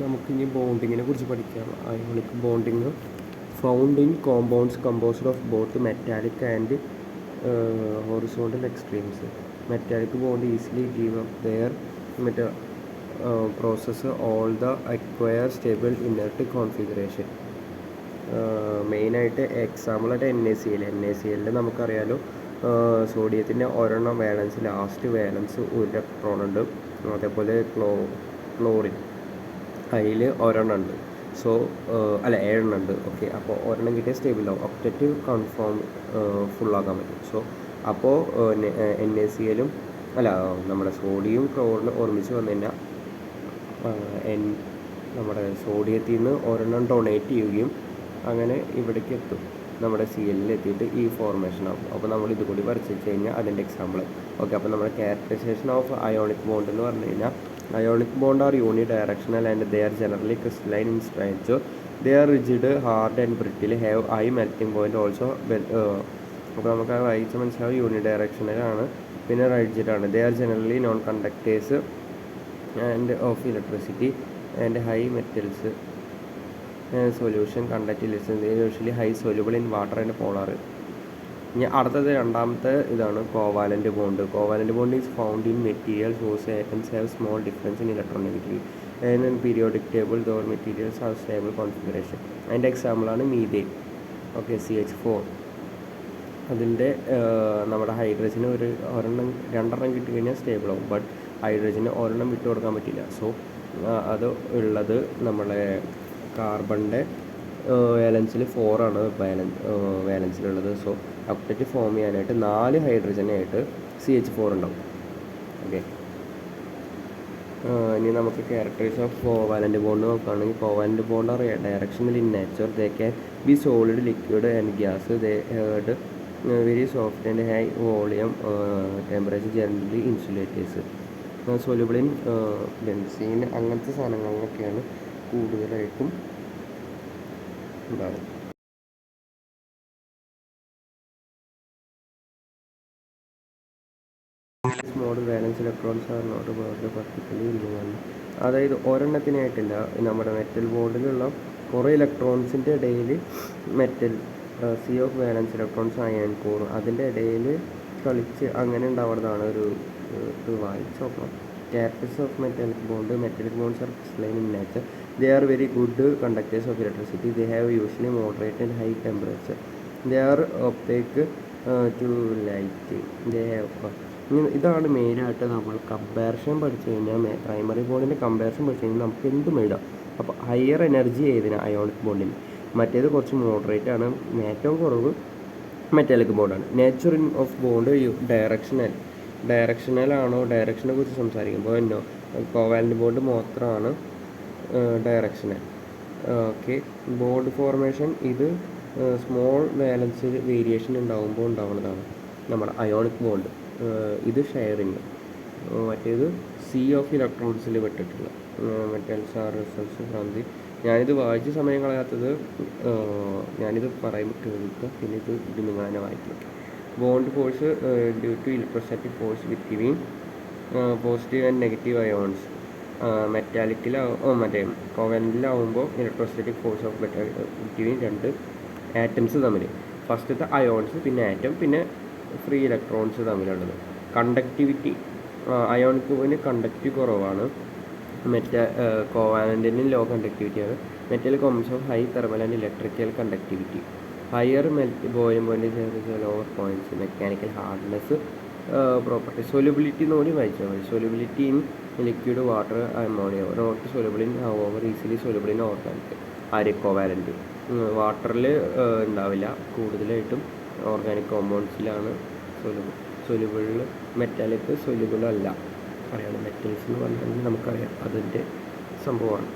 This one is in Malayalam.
നമുക്കിനി ബോണ്ടിങ്ങിനെ കുറിച്ച് പഠിക്കാം. Ionic bonding found in compounds composed of both metallic and horizontal extremes metallic bond easily give up their മറ്റേ process all the acquire stable inert configuration മെയിനായിട്ട് എക്സാമ്പിളായിട്ട് N A C L N A C എല്ലിൽ നമുക്കറിയാലോ സോഡിയത്തിന്റെ ഒരെണ്ണം വാലൻസ് ലാസ്റ്റ് വാലൻസ് ഒരു ഇലക്ട്രോൺ ഉണ്ട്. അതേപോലെ ക്ലോ ക്ലോറിൻ അതിൽ ഒരെണ്ണം ഉണ്ട്. സോ അല്ല ഏഴെണ്ണം ഉണ്ട്. ഓക്കെ അപ്പോൾ ഒരെണ്ണം കിട്ടിയാൽ സ്റ്റേബിൾ ആവും. ഒക്ടറ്റ് കൺഫേം ഫുള്ളാക്കാൻ പറ്റും. സോ അപ്പോൾ എൻ എ സി എല്ലും അല്ല നമ്മുടെ സോഡിയം ക്ലോറിനും ഒരുമിച്ച് വന്നു കഴിഞ്ഞാൽ എൻ നമ്മുടെ സോഡിയത്തിൽ നിന്ന് ഒരെണ്ണം ഡൊണേറ്റ് ചെയ്യുകയും അങ്ങനെ ഇവിടേക്ക് എത്തും. നമ്മുടെ സി എല്ലിൽ എത്തിയിട്ട് ഈ ഫോർമേഷൻ ആവും. അപ്പോൾ നമ്മൾ ഇത് കൂടി വരച്ച് കഴിഞ്ഞാൽ അതിന്റെ എക്സാമ്പിൾ ഓക്കെ അപ്പോൾ നമ്മുടെ ക്യാരക്ടറൈസേഷൻ ഓഫ് അയോണിക് ബോണ്ട് എന്ന് പറഞ്ഞു കഴിഞ്ഞാൽ ionic bond are unidirectional and they are generally crystalline in structure they are rigid hard and brittle have high melting point also അപ്പോൾ നമുക്ക് ആ വായിച്ച് മനസ്സിലാവും. യൂണി ഡയറക്ഷണലാണ് പിന്നെ റൈജിഡ് ആണ്. They are generally non conductors and of electricity and high metals solution conduct listen usually high soluble in water and polar ഇനി അടുത്തത് രണ്ടാമത്തെ ഇതാണ് covalent bond covalent bond is found in material whose atoms have small difference in electronegativity and periodic table those materials have stable configuration അതിന്റെ എക്സാമ്പിളാണ് methane okay C H four അതിന്റെ നമ്മുടെ ഹൈഡ്രജന് ഒരു ഒരെണ്ണം രണ്ടെണ്ണം കിട്ടിക്കഴിഞ്ഞാൽ സ്റ്റേബിൾ ആവും. ബട്ട് ഹൈഡ്രജന് ഒരെണ്ണം വിട്ടു കൊടുക്കാൻ പറ്റില്ല സോ അത് ഉള്ളത് നമ്മളെ കാർബണിന്റെ വാലൻസിൽ ഫോറാണ് വാലൻ വാലൻസിലുള്ളത് സോ ഒക്ടറ്റ് ഫോം ചെയ്യാനായിട്ട് നാല് ഹൈഡ്രജനായിട്ട് സി എച്ച് ഫോർ ഉണ്ടാവും. ഓക്കെ. ഇനി നമുക്ക് ക്യാരക്ടേഴ്സ് ഓഫ് കോവാലന്റ് ബോണ്ട് നോക്കുകയാണെങ്കിൽ കോവാലന്റ് ബോണ്ട് ആർ ഡയറക്ഷനിൽ in nature they can be solid liquid and gas they hard very soft and high volume temperature generally insulators soluble in benzene അങ്ങനത്തെ സാധനങ്ങളിലൊക്കെയാണ് കൂടുതലായിട്ടും ഉണ്ടാവും. Mode valence electrons are not word particularly ഇല്ലുമാണ് അതായത് ഒരെണ്ണത്തിനായിട്ടില്ല. നമ്മുടെ മെറ്റൽ ബോർഡിലുള്ള കുറേ ഇലക്ട്രോൺസിന്റെ ഇടയിൽ metal sea of valence electrons ion core അതിന്റെ ഇടയിൽ കളിച്ച് അങ്ങനെ ഉണ്ടാവുന്നതാണ് ഒരു ഇത് characters of metallic bond metallic bonds are in in nature they are very good conductors of electricity they have usually moderate and high temperature they are opaque to light they have ഇതാണ് മെയിനായിട്ട് നമ്മൾ കമ്പാരിഷൻ പഠിച്ചു കഴിഞ്ഞാൽ പ്രൈമറി ബോണ്ടിന്റെ കമ്പാരിഷൻ പഠിച്ചു കഴിഞ്ഞാൽ നമുക്ക് എന്തും എഴുതാം. അപ്പോൾ ഹയർ എനർജി ഏതിനാണ് അയോണിക് ബോണ്ടിന് മറ്റേത് കുറച്ച് മോഡറേറ്റ് ആണ്. ഏറ്റവും കുറവ് metallic ബോണ്ടാണ് nature of bond directional directional ആണോ ഡയറക്ഷനെ കുറിച്ച് സംസാരിക്കുമ്പോൾ എന്നോ? കോവാലന്റ് ബോണ്ട് മാത്രമാണ് ഡയറക്ഷന് ഓക്കെ. ബോർഡ് ഫോർമേഷൻ ഇത് സ്മോൾ ബാലൻസ് വേരിയേഷൻ ഉണ്ടാകുമ്പോൾ ഉണ്ടാവുന്നതാണ്. നമ്മുടെ അയോണിക് ബോണ്ട് ഇത് ഷെയറിങ് മറ്റേത് സി ഓഫ് ഇലക്ട്രോൺസിൽ പെട്ടിട്ടുള്ള metals are results from the ഞാനിത് വായിച്ച സമയം കളയാത്തത് ഞാനിത് പറയുമ്പോൾ കേൾക്കുക പിന്നെ ഇത് ഇത് നിങ്ങൾ തന്നെ വായിക്കുക bond force due to electrostatic force between positive and negative ions മെറ്റാലിക്കിലാവും മറ്റേ കോവനിലാവുമ്പോൾ ഇലക്ട്രോസ്റ്റാറ്റിക് ഫോഴ്സ് ഓഫ് ബിറ്റ്വീൻ രണ്ട് ആറ്റംസ് തമ്മിൽ. ഫസ്റ്റത്തെ അയോൺസ് പിന്നെ ആറ്റം പിന്നെ ഫ്രീ ഇലക്ട്രോൺസ് തമ്മിലുള്ളത്. കണ്ടക്ടിവിറ്റി അയോണിക്കിന് കണ്ടക്റ്റിവ് കുറവാണ്. മെറ്റ കോവാലന്റിന് low കണ്ടക്ടിവിറ്റിയാണ് metal comes of high thermal and electrical conductivity higher melt boiling point lower points mechanical hardness property solubility എന്ന് കൂടി വായിച്ചാൽ മതി. Solubility in liquid water ammonia not soluble in over easily soluble in organic ആര് കോവാലന്റ് വാട്ടറിൽ ഉണ്ടാവില്ല കൂടുതലായിട്ടും ഓർഗാനിക് കോമ്പൗണ്ട്സിലാണ് സൊലുബിൾ സൊലുബിളിൽ മെറ്റാലിക് സൊലുബിളല്ല അറിയാണ് അറിയാം മെറ്റൽസ് എന്ന് പറഞ്ഞിട്ടുണ്ടെങ്കിൽ നമുക്കറിയാം. അതിന്റെ സംഭവമാണ്.